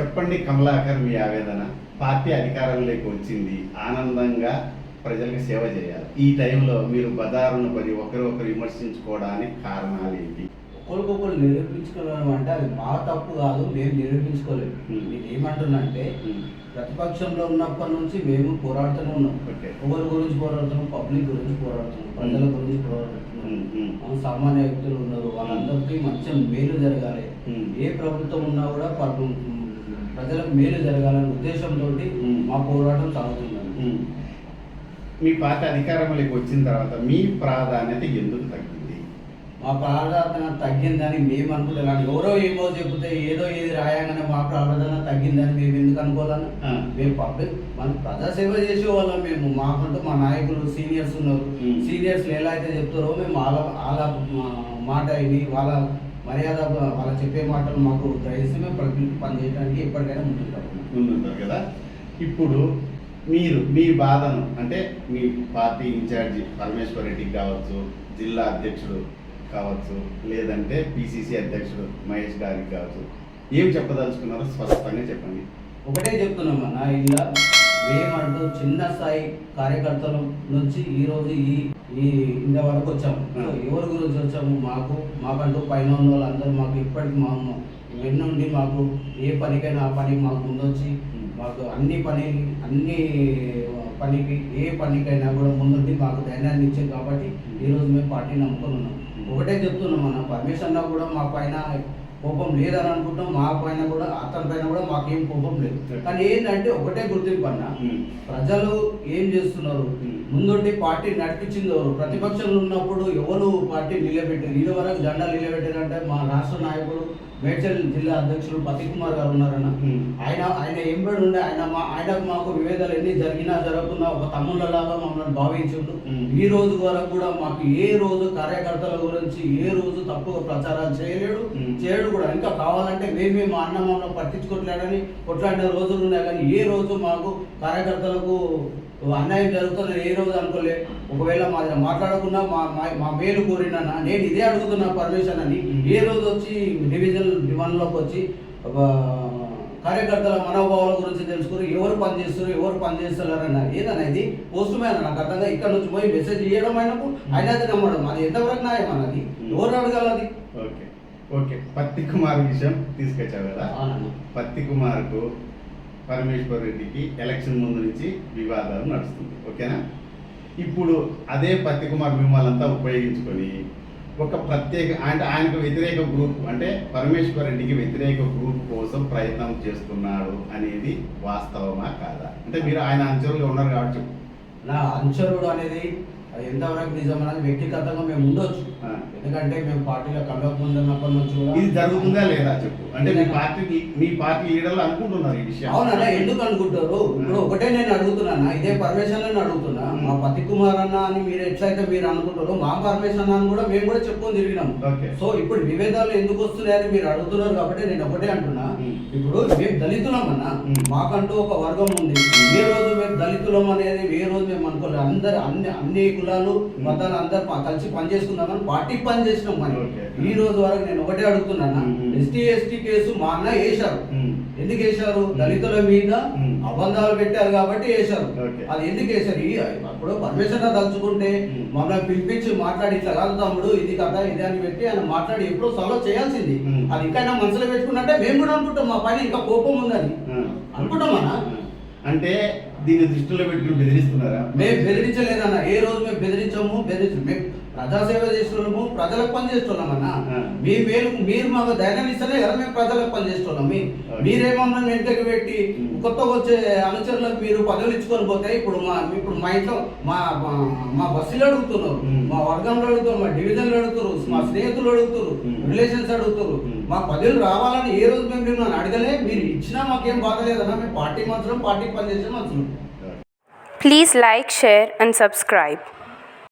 చెప్పండి కమలాకర్ మీ ఆవేదన. పార్టీ అధికారంలోకి వచ్చింది. ఆనందంగా ప్రజలకు సేవ చేయాలి. ఈ టైంలో మీరు బజారును పడి ఒకరు ఒకరు విమర్శించుకోవడానికి కారణాలు ఏంటి? ఒకరికొకరు నిరూపించుకోవడం అంటే అది మా తప్పు కాదు మేము నిరూపించుకోలేము. Hmm. నేను ఏమంటున్నా అంటే ఉమ్, ప్రతిపక్షంలో ఉన్నప్పటి నుంచి మేము పోరాడుతూనే ఉన్నాం. ఎవరి గురించి పోరాడుతున్నాం పబ్లిక్ గురించి పోరాడుతున్నాం ప్రజల గురించి పోరాడుతున్నాం. సామాన్య వ్యక్తులు ఉన్నారు వాళ్ళందరికీ మంచి మేలు జరగాలి. ఏ ప్రభుత్వం ఉన్నా కూడా ప్రజలకు మేలు జరగాలనే ఉద్దేశంతో. మా పోరాటం సాగుతుందండి. మీ పార్టీ అధికారంలోకి వచ్చిన తర్వాత మీ ప్రాధాన్యత ఎందుకు తగ్గింది మా ప్రాధాన్యత తగ్గిందని మేము అనుకుంటున్నాం ఎవరో ఏమో చెబితే ఏదో ఏది రాయంగానే మా ప్రాధాన్యత తగ్గిందని మేము ఎందుకు అనుకోవాలని. మేము పబ్లిక్ మన ప్రజాసేవ చేసే వాళ్ళం మేము మాకంటూ మా నాయకులు సీనియర్స్ ఉన్నారు. సీనియర్స్ ఎలా అయితే చెప్తారో మేము వాళ్ళ వాళ్ళ మాట విని వాళ్ళ మర్యాద వాళ్ళ చెప్పే మాటలు మాకు గ్రహిస్తే మేము ప్రజలకు పనిచేయడానికి ఎప్పటికైనా ముందుంటాం. ముందుంటారు కదా? ఇప్పుడు మీరు మీ బాధను అంటే మీ పార్టీ ఇన్ఛార్జి పరమేశ్వర్ రెడ్డికి కావచ్చు జిల్లా అధ్యక్షుడు కావచ్చు లేదంటే పిసిసి అధ్యక్షుడు మహేష్ గారికి కావచ్చు ఏం చెప్పదలుచుకున్నారో స్పష్టంగా చెప్పండి. ఒకటే చెప్తున్నాం అన్న ఇలా మేమంటూ చిన్న స్థాయి కార్యకర్తల నుంచి ఈ రోజు ఈ ఈ ఇంత వరకు వచ్చాము. ఎవరి గురించి వచ్చాము? మాకు మాకంటూ పైన ఉన్న వాళ్ళందరూ మాకు ఇప్పటికి మా వెన్నుండి మాకు ఏ పనికైనా ఆ పని మాకు ముందొచ్చి మాకు అన్ని పని అన్ని పనికి ఏ పనికైనా కూడా ముందుండి మాకు ధైర్యాన్ని ఇచ్చారు కాబట్టి ఈరోజు మేము పార్టీ నమ్ముకొని ఉన్నాం. ఒకటే చెప్తున్నాం అన్న పర్మిషన్ కూడా మా పైన కోపం లేదని అనుకుంటాం మా పైన కూడా అతని పైన కూడా మాకేం కోపం లేదు. కానీ ఏంటంటే ఒకటే గుర్తింపు అన్న. ఉమ్, ప్రజలు ఏం చేస్తున్నారు? Hmm. ముందుండి పార్టీ నడిపించింది ఎవరు? ప్రతిపక్షంలో ఉన్నప్పుడు ఎవరు పార్టీ నిలబెట్టారు ఇది వరకు జెండా నిలబెట్టారంటే మా రాష్ట్ర నాయకుడు మేడ్చల్ జిల్లా అధ్యక్షులు పతి కుమార్ గారు ఉన్నారన్న. ఆయన ఆయన ఎంబడి ఉండే ఆయన మా ఆయనకు మాకు విభేదాలు ఎన్ని జరిగినా జరగకుండా ఒక తమ్ముళ్ళలాగా మమ్మల్ని భావించుండు. Hmm. ఈ రోజు వరకు కూడా మాకు ఏ రోజు కార్యకర్తల గురించి ఏ రోజు తప్పుగా ప్రచారాలు చేయలేడు. Hmm. చేయడు. కూడా ఇంకా కావాలంటే మేమే మా అన్న మమ్మల్ని పట్టించుకోవట్లేడని కొట్లాడిన రోజులు ఉన్నాయి కానీ ఏ రోజు మాకు కార్యకర్తలకు అన్యాయం జరుగుతుందని ఏ రోజు అనుకోలే. ఒకవేళ మా మాట్లాడకుండా మా మా- మా మేలు కోరినా నేను ఇదే అడుగుతున్నా పర్మిషన్ అని. ఏ రోజు వచ్చి డివిజన్ డిమాండ్లోకి వచ్చి కార్యకర్తల మనోభావాల గురించి తెలుసుకుని ఎవరు పని చేస్తారు ఎవరు పని చేస్తున్నారు అన్న ఏదన్నా ఇది పోస్ట్ మ్యాన్ నాకు అర్థంగా ఇక్కడ నుంచి పోయి మెసేజ్ ఇవ్వడం ఆయనకు ఆయన అది నమ్మడం. అది ఎంతవరకు న్యాయం అన్నది? ఎవరు అడగాలి అది ఓకే. ఓకే పత్తి కుమార్ విషయం తీసుకొచ్చావు కదా? పత్తి కుమార్కు పరమేశ్వర్ రెడ్డికి ఎలక్షన్ ముందు నుంచి వివాదాలు నడుస్తుంది ఓకేనా? ఇప్పుడు అదే పత్తి కుమార్ మిమ్మల్ంతా ఉపయోగించుకొని ఒక ప్రత్యేక అంటే ఆయనకు వ్యతిరేక గ్రూప్ అంటే పరమేశ్వర్ రెడ్డికి వ్యతిరేక గ్రూప్ కోసం ప్రయత్నం చేస్తున్నాడు అనేది వాస్తవమా కాదా? అంటే మీరు ఆయన అంచెలుగా ఉన్నారు కాబట్టి. నా అనుచరుడు అనేది అది ఎంతవరకు నిజం అనేది వ్యక్తిగతంగా మేము ఉండొచ్చు. ఎందుకంటే మేము పార్టీలో కలవక ముందు ఉన్నప్పటి నుంచి కూడా ఇది జరుగుతుందా లేదా చెప్పు. అంటే మీ పార్టీ మీ పార్టీ లీడర్లు అనుకుంటున్నారు ఈ విషయం. అవునన్నా ఎందుకు అనుకుంటారు? ఇప్పుడు ఒకటే నేను అడుగుతున్నా ఇదే పర్మిషన్ అని అడుగుతున్నా. మా పతి కుమార్ అన్న అని మీరు ఎట్లయితే మీరు అనుకుంటారో మా పర్మిషన్ అని కూడా మేము కూడా చెప్పుకొని తిరిగినాం ఓకే. సో ఇప్పుడు విభేదాలు ఎందుకు వస్తున్నాయని మీరు అడుగుతున్నారు కాబట్టి నేను ఒకటే అంటున్నా. ఇప్పుడు మేము దళితులం అన్న. మాకంటూ ఒక వర్గం ఉంది. ఏ రోజు మేము దళితులం అనేది ఏ రోజు మేము అనుకోలేదు. అందరు అన్ని అన్ని కులాలు మతాలు అందరు కలిసి పని చేసుకుందామని పార్టీ పని చేసినాం మనం. ఈ రోజు వరకు నేను ఒకటే అడుగుతున్నా Hmm. ఎస్టీ ఎస్టీ కేసు మా అన్న వేశారు. ఎందుకు వేశారు దళితుల మీద. అబంధాలు పెట్టారు కాబట్టి వేశారు. అది ఎందుకు వేశారు అప్పుడు పర్మిషన్ తలుచుకుంటే. మమ్మల్ని పిలిపించి మాట్లాడి ఇట్లా కాదు తమ్ముడు ఇది కదా ఇది అని పెట్టి ఆయన మాట్లాడి ఎప్పుడో సాల్వ్ చేయాల్సింది. అది ఇంకా మనసులో పెట్టుకున్నట్టే మేము కూడా అనుకుంటాం మా పైన ఇంకా కోపం ఉందని. అనుకుంటామన్నా అంటే దీన్ని దృష్టిలో పెట్టుకుని బెదిరిస్తున్నారా? మేము బెదిరించలేదన్న. ఏ రోజు మేము బెదిరించాము? బెదిరించు మేము ప్రజాసేవ చేస్తున్నాము ప్రజలకు పని చేస్తున్నామన్నా. మీ మేలు మీరు మాకు ధైర్యం ఇస్తేనే కదా మేము ప్రజలకు పని చేస్తున్నాం మీ- Okay. మీరేమన్నా వెంటకి పెట్టి. కొత్తగా వచ్చే అనుచరులకు మీరు పదవులు ఇచ్చుకొని పోతే ఇప్పుడు మా ఇప్పుడు మా ఇంట్లో మా మా- బస్సులు అడుగుతున్నారు. మా వర్గంలో అడుగుతున్నారు మా డివిజన్లు అడుగుతారు మా స్నేహితులు అడుగుతారు. రిలేషన్స్ అడుగుతారు. మా పదవులు రావాలని ఏ రోజు మేము మిమ్మల్ని అడగలే మీరు ఇచ్చినా మాకేం బాధ లేదన్నా మేము పార్టీ మాత్రం పార్టీ పనిచేసే మనుషులు Please like, share, and subscribe.